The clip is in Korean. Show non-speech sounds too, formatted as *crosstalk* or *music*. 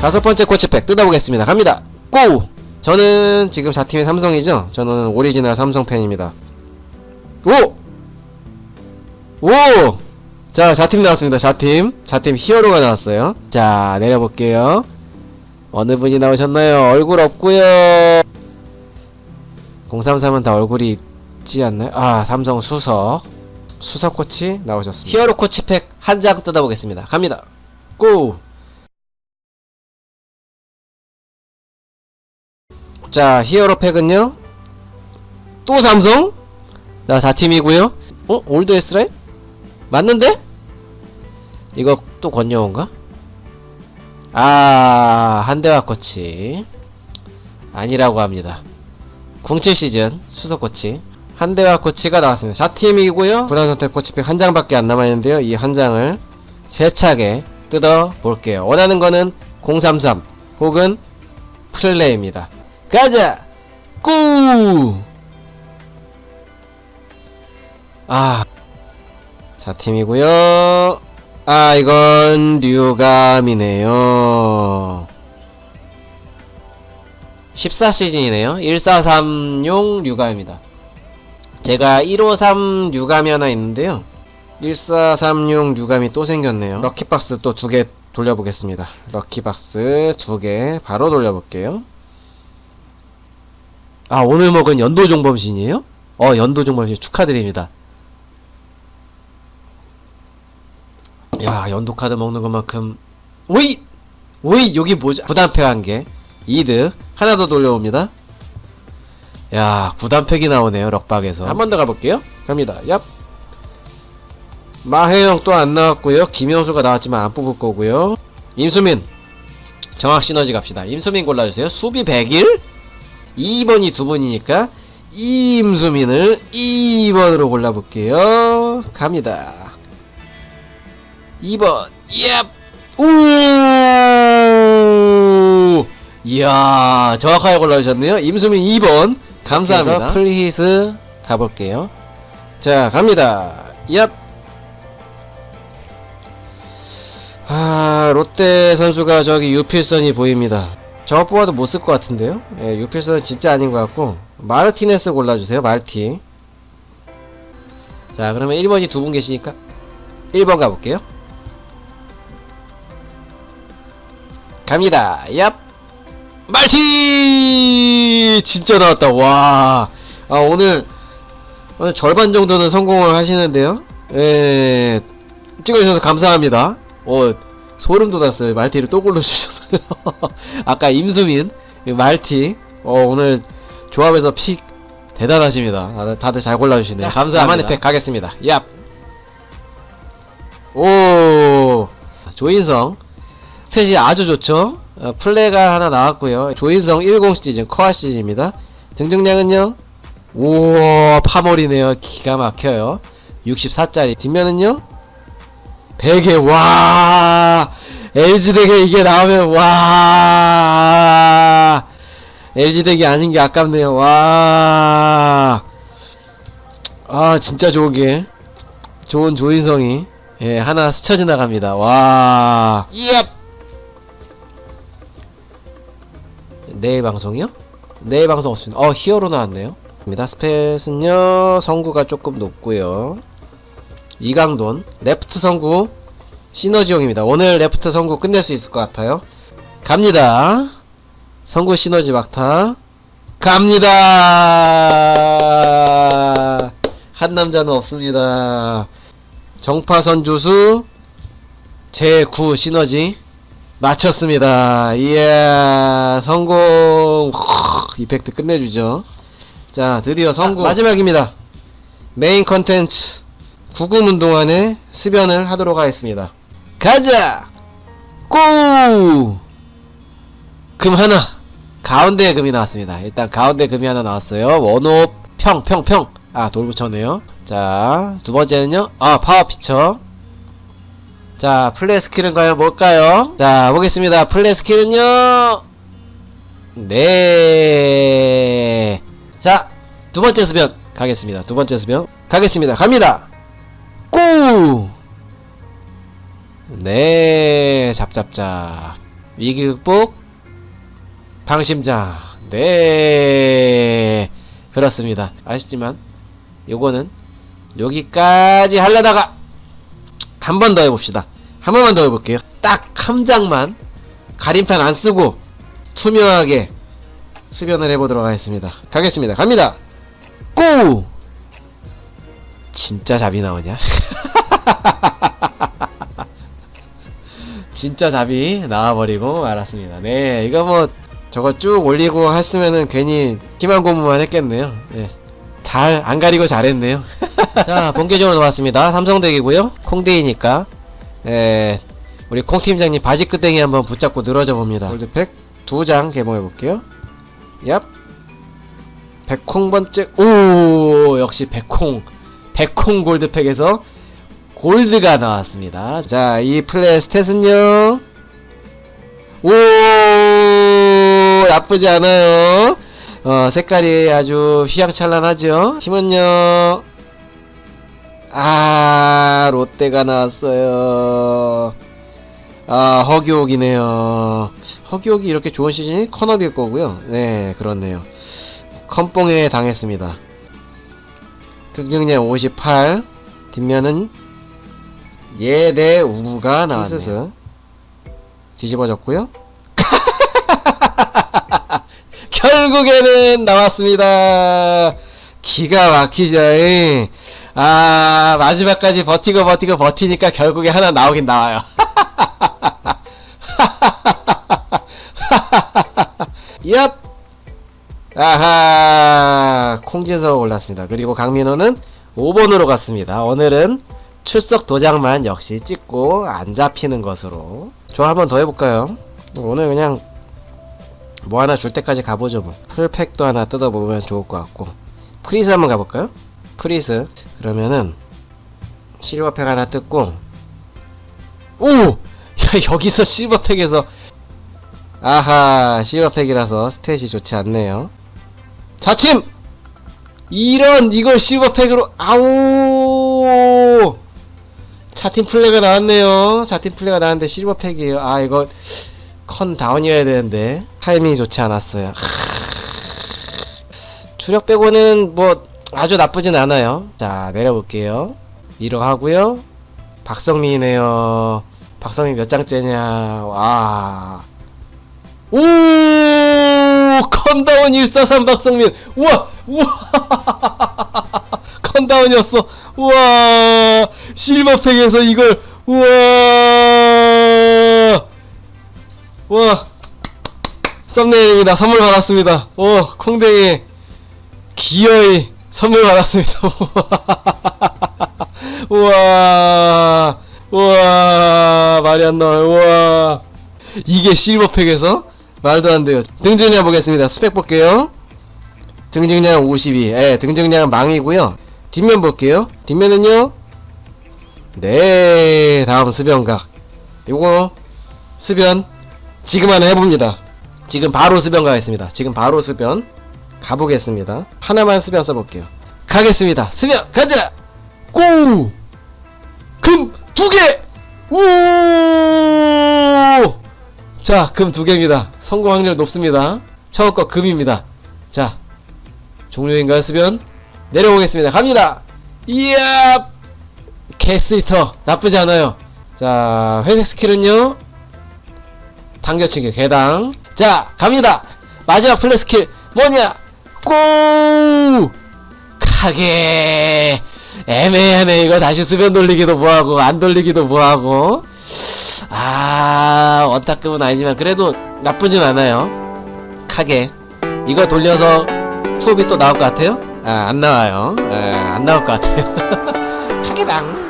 다섯 번째 코치팩 뜯어보겠습니다. 갑니다. 고! 저는 지금 자팀이 삼성이죠? 저는 오리지널 삼성 팬입니다. 오! 오! 자, 자팀 나왔습니다. 자팀. 자팀 히어로가 나왔어요. 자, 내려볼게요. 어느 분이 나오셨나요? 얼굴 없고요 033은 다 얼굴이 있지 않나요? 아, 삼성 수석. 수석 코치 나오셨습니다. 히어로 코치팩 한 장 뜯어보겠습니다. 갑니다. 고! 자, 히어로 팩은요. 또 삼성? 자, 4팀이고요. 어? 올드 에스라임? 맞는데? 이거 또 권여원가? 아, 한대화 코치. 아니라고 합니다. 07 시즌 수석 코치. 한대화 코치가 나왔습니다. 4팀이고요. 부산 선택 코치팩 한 장밖에 안 남아있는데요. 이 한 장을 세차게 뜯어 볼게요. 원하는 거는 033 혹은 플레이입니다. 가자! 꾸! 아. 자, 팀이고요 아, 이건 류감이네요. 14시즌이네요. 1436 류감입니다. 제가 153 류감이 하나 있는데요. 1436 류감이 또 생겼네요. 럭키박스 또 두 개 돌려보겠습니다. 럭키박스 두 개 바로 돌려볼게요. 아 오늘 먹은 연도종범신이에요? 어 연도종범신 축하드립니다. 야 연도카드 먹는 것만큼. 오이! 오이 여기 뭐지? 구단팩 한개. 이득 하나 더 돌려옵니다. 야 구단팩이 나오네요 럭박에서. 한 번 더 가볼게요. 갑니다. 얍. 마혜영 또 안 나왔고요. 김현수가 나왔지만 안 뽑을 거고요. 임수민. 정확 시너지 갑시다. 임수민 골라주세요. 수비 100일 2번이 두 분이니까 임수민을 2번으로 골라볼게요. 갑니다. 2번. 얍. 오! 이야, 정확하게 골라주셨네요. 임수민 2번. 감사합니다. 플리히스 가볼게요. 자, 갑니다. 얍. 아, 롯데 선수가 저기 유필선이 보입니다. 저거 뽑아도 못 쓸 것 같은데요? 예, 유필선은 진짜 아닌 것 같고 마르티네스 골라주세요 말티. 자 그러면 1번이 두 분 계시니까 1번 가볼게요. 갑니다. 얍! 말티! 진짜 나왔다. 와. 아, 오늘 오늘 절반 정도는 성공을 하시는데요? 예 찍어주셔서 감사합니다. 어 소름 돋았어요. 말티를 또 골라주셔서. *laughs* 아까 임수민, 말티. 어, 오늘 조합에서 픽 대단하십니다. 다들, 잘 골라주시네요. 감사합니다. 나만의 팩 가겠습니다. 얍! 오! 조인성. 스탯이 아주 좋죠? 어, 플레가 하나 나왔고요 조인성 10 시즌, 커아 시즌입니다. 등등량은요? 우와, 파몰이네요. 기가 막혀요. 64짜리. 뒷면은요? 100에 와. LG 덱에 이게 나오면 와. LG 덱이 아닌 게 아깝네요. 와 아 진짜 좋은 좋은 조인성이 예 하나 스쳐 지나갑니다. 와. 옙 내일 방송이요? 내일 방송 없습니다. 어 히어로 나왔네요. 입니다 스펫은요 성구가 조금 높고요 이강돈 레프트 성구 시너지용입니다. 오늘 레프트 성구 끝낼 수 있을 것 같아요. 갑니다. 성구 시너지 막타 갑니다. 한 남자는 없습니다. 정파선 주수 제9 시너지 맞췄습니다. 이야 성공 이펙트 끝내주죠. 자 드디어 성공 마지막입니다. 메인 컨텐츠 구금 운동안에 습연을 하도록 하겠습니다. 가자! 고! 금 하나! 가운데 금이 나왔습니다. 일단 가운데 금이 하나 나왔어요. 원호 평, 평, 평! 아, 돌 붙였네요. 자, 두 번째는요. 아, 파워 피처. 자, 플레이 스킬은 과연 뭘까요? 자, 보겠습니다. 플레이 스킬은요. 네. 자, 두 번째 습연 가겠습니다. 두 번째 습연 가겠습니다. 갑니다. 고! 네, 잡잡잡. 위기 극복 방심자. 네 그렇습니다. 아시지만 요거는 여기까지 하려다가 한 번 더 해봅시다. 한 번만 더 해볼게요. 딱 한 장만 가림판 안 쓰고 투명하게 수변을 해보도록 하겠습니다. 가겠습니다. 갑니다. 고 진짜 잡이 나오냐 *laughs* 진짜 잡이 나와버리고 말았습니다. 네, 이거 뭐 저거 쭉 올리고 했으면은 괜히 기만 고무만 했겠네요. 네, 잘 안 가리고 잘했네요. *laughs* 자, 본격적으로 나왔습니다. 삼성덱이고요. 콩데이니까 에 우리 콩 팀장님 바지 끄댕이 한번 붙잡고 늘어져 봅니다. 골드팩 두 장 개봉해 볼게요. 얍. 백콩 번째 오 역시 백콩 백콩 골드팩에서 골드가 나왔습니다. 자, 이 플레이 스탯은요. 오, 나쁘지 않아요. 어, 색깔이 아주 휘황찬란하죠. 팀은요. 아, 롯데가 나왔어요. 아, 허기옥이네요. 허기옥이 이렇게 좋은 시즌이 커너비일 거고요. 네, 그렇네요. 컴뽕에 당했습니다. 등증량 58, 뒷면은 예대 우가 나왔네요. 뒤집어졌고요. *laughs* 결국에는 나왔습니다. 기가 막히죠. 이. 아 마지막까지 버티고 버티고 버티니까 결국에 하나 나오긴 나와요. *laughs* 얍. 아하 콩진석 올랐습니다. 그리고 강민호는 5번으로 갔습니다. 오늘은 출석 도장만 역시 찍고 안 잡히는 것으로 저한번 더 해볼까요? 오늘 그냥 뭐 하나 줄 때까지 가보죠 뭐 풀팩도 하나 뜯어보면 좋을 것 같고 프리스 한번 가볼까요? 프리스 그러면은 실버팩 하나 뜯고 오! *laughs* 야 여기서 실버팩에서 아하 실버팩이라서 스탯이 좋지 않네요 자팀! 이런 이걸 실버팩으로 아우 차팀 플레이가 나왔네요. 차팀 플레이가 나왔는데 실버팩이에요. 아 이거 컨 다운이어야 되는데 타이밍이 좋지 않았어요. 주력 빼고는 뭐 아주 나쁘진 않아요. 자 내려볼게요. 1호 하고요. 박성민이네요. 박성민 몇 장째냐. 와. 오! 컨다운 143 박성민. 우와! 우와! *laughs* 컨다운이었어. 우와! 실버팩에서 이걸 우와! 우와! 썸네일입니다. 선물 받았습니다. 오, 콩댕이 기어이 선물 받았습니다. *laughs* 우와! 우와! 말이 안 나와요. 우와! 이게 실버팩에서 말도 안 돼요. 등증량 보겠습니다. 스펙 볼게요. 등증량 52. 예, 등증량 망이고요. 뒷면 볼게요. 뒷면은요. 네, 다음 수변각. 요거 수변 지금 하나 해봅니다. 지금 바로 수변 가겠습니다. 지금 바로 수변 가보겠습니다. 하나만 수변 써볼게요. 가겠습니다. 수변 가자. 고! 금 두 개. 오! 자, 금 두 개입니다. 성공 확률 높습니다. 처음 거 금입니다. 자, 종료인가요, 수변? 내려오겠습니다. 갑니다! 이야! 캐스히터. 나쁘지 않아요. 자, 회색 스킬은요? 당겨치기, 개당. 자, 갑니다! 마지막 플레 스킬, 뭐냐? 고! 카게! 애매하네, 이거 다시 수변 돌리기도 뭐하고, 안 돌리기도 뭐하고. 아, 원타급은 아니지만, 그래도 나쁘진 않아요. 카게. 이거 돌려서 투업이 또 나올 것 같아요? 아, 안 나와요. 에, 안 나올 것 같아요. *laughs* 카게당.